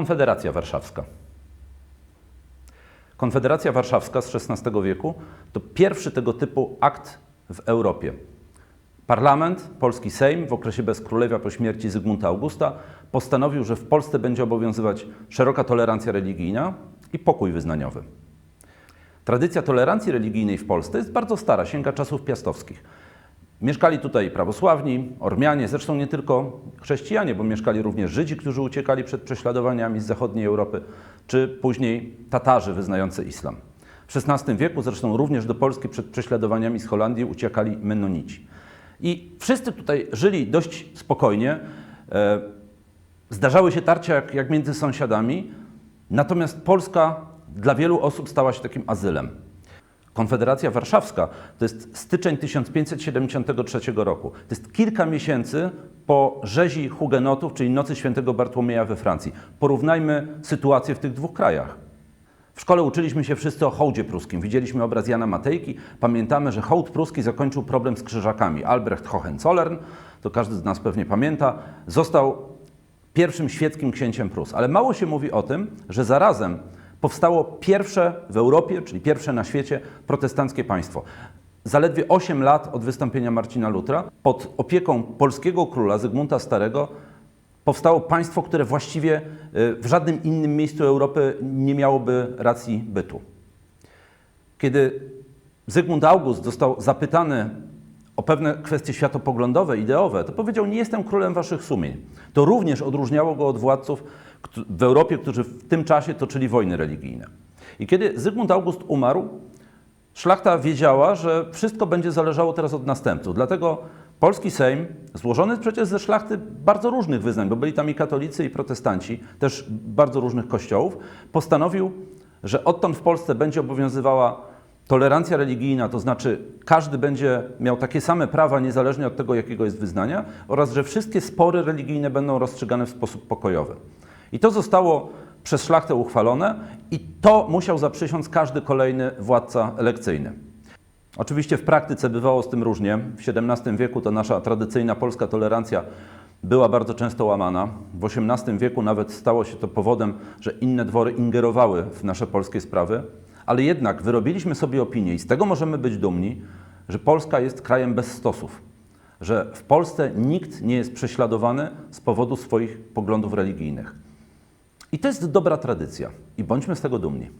Konfederacja Warszawska. Konfederacja Warszawska z XVI wieku to pierwszy tego typu akt w Europie. Parlament, polski Sejm w okresie bezkrólewia po śmierci Zygmunta Augusta postanowił, że w Polsce będzie obowiązywać szeroka tolerancja religijna i pokój wyznaniowy. Tradycja tolerancji religijnej w Polsce jest bardzo stara, sięga czasów piastowskich. Mieszkali tutaj prawosławni, Ormianie, zresztą nie tylko chrześcijanie, bo mieszkali również Żydzi, którzy uciekali przed prześladowaniami z zachodniej Europy, czy później Tatarzy wyznający islam. W XVI wieku zresztą również do Polski przed prześladowaniami z Holandii uciekali Mennonici. I wszyscy tutaj żyli dość spokojnie. E, Zdarzały się tarcia jak, jak między sąsiadami, natomiast Polska dla wielu osób stała się takim azylem. Konfederacja Warszawska to jest styczeń 1573 roku. To jest kilka miesięcy po rzezi hugenotów, czyli Nocy Świętego Bartłomieja we Francji. Porównajmy sytuację w tych dwóch krajach. W szkole uczyliśmy się wszyscy o hołdzie pruskim. Widzieliśmy obraz Jana Matejki. Pamiętamy, że hołd pruski zakończył problem z krzyżakami. Albrecht Hohenzollern, to każdy z nas pewnie pamięta, został pierwszym świeckim księciem Prus. Ale mało się mówi o tym, że zarazem powstało pierwsze w Europie, czyli pierwsze na świecie protestanckie państwo. Zaledwie 8 lat od wystąpienia Marcina Lutra, pod opieką polskiego króla Zygmunta Starego, powstało państwo, które właściwie y, w żadnym innym miejscu Europy nie miałoby racji bytu. Kiedy Zygmunt August został zapytany o pewne kwestie światopoglądowe, ideowe, to powiedział: Nie jestem królem waszych sumień. To również odróżniało go od władców w Europie, którzy w tym czasie toczyli wojny religijne. I kiedy Zygmunt August umarł, szlachta wiedziała, że wszystko będzie zależało teraz od następców. Dlatego polski Sejm, złożony przecież ze szlachty bardzo różnych wyznań, bo byli tam i katolicy, i protestanci, też bardzo różnych kościołów, postanowił, że odtąd w Polsce będzie obowiązywała tolerancja religijna, to znaczy każdy będzie miał takie same prawa, niezależnie od tego, jakiego jest wyznania, oraz że wszystkie spory religijne będą rozstrzygane w sposób pokojowy. I to zostało przez szlachtę uchwalone i to musiał zaprzysiąc każdy kolejny władca elekcyjny. Oczywiście w praktyce bywało z tym różnie. W XVII wieku to nasza tradycyjna polska tolerancja była bardzo często łamana. W XVIII wieku nawet stało się to powodem, że inne dwory ingerowały w nasze polskie sprawy, ale jednak wyrobiliśmy sobie opinię i z tego możemy być dumni, że Polska jest krajem bez stosów, że w Polsce nikt nie jest prześladowany z powodu swoich poglądów religijnych. I to jest dobra tradycja i bądźmy z tego dumni.